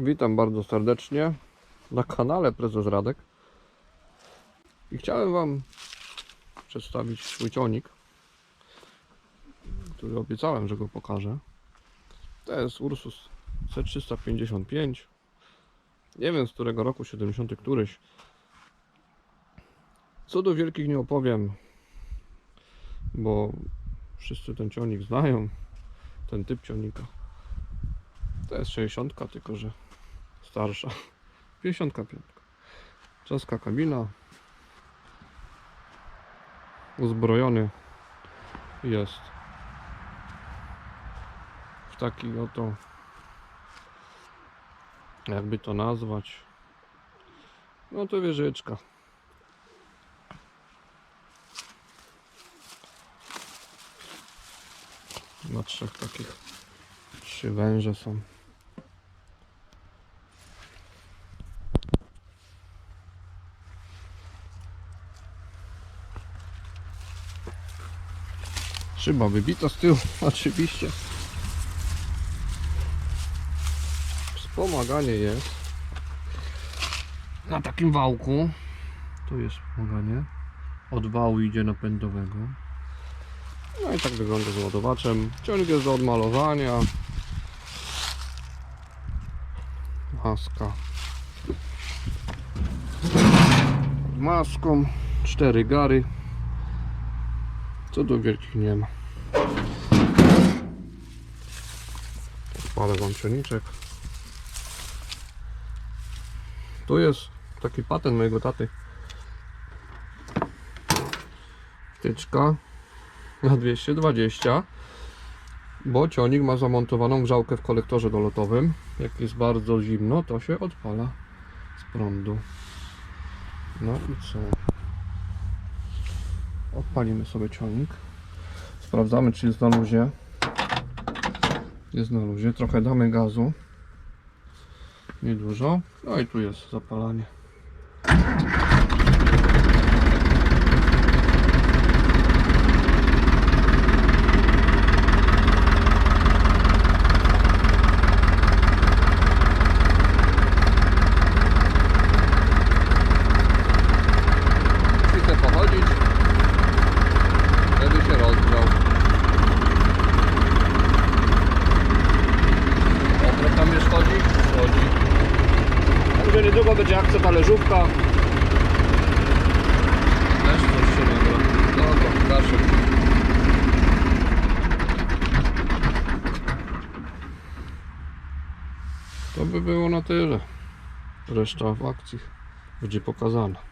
Witam bardzo serdecznie na kanale Prezes Radek. I chciałem Wam przedstawić swój ciągnik, który obiecałem, że go pokażę. To jest Ursus C355. Nie wiem z którego roku, 70 któryś. Co do wielkich nie opowiem, bo wszyscy ten ciągnik znają, ten typ ciągnika. To jest 60, tylko że starsza. 55. Czeska kabina. Uzbrojony jest w taki oto jakby to nazwać no to wieżyczka na trzech takich trzy węże są Szyba wybita z tyłu, oczywiście. Wspomaganie jest. Na takim wałku. Tu jest wspomaganie. Od wału idzie napędowego. No i tak wygląda z ładowaczem. Ciąg jest do odmalowania. Maska. Maską. Cztery gary. Co do wielkich nie ma. Odpalę wam ciągniczek. Tu jest taki patent mojego taty. Wtyczka na 220 bo ciągnik ma zamontowaną grzałkę w kolektorze dolotowym. Jak jest bardzo zimno, to się odpala z prądu. No i co? Odpalimy sobie ciągnik. Sprawdzamy, czy jest na luzie. Jest na luzie. Trochę damy gazu. Niedużo. No i tu jest zapalanie. Niedługo będzie akcja talerzówka. Też coś się nagra. Dalszy. To by było na tyle. Reszta w akcji będzie pokazana.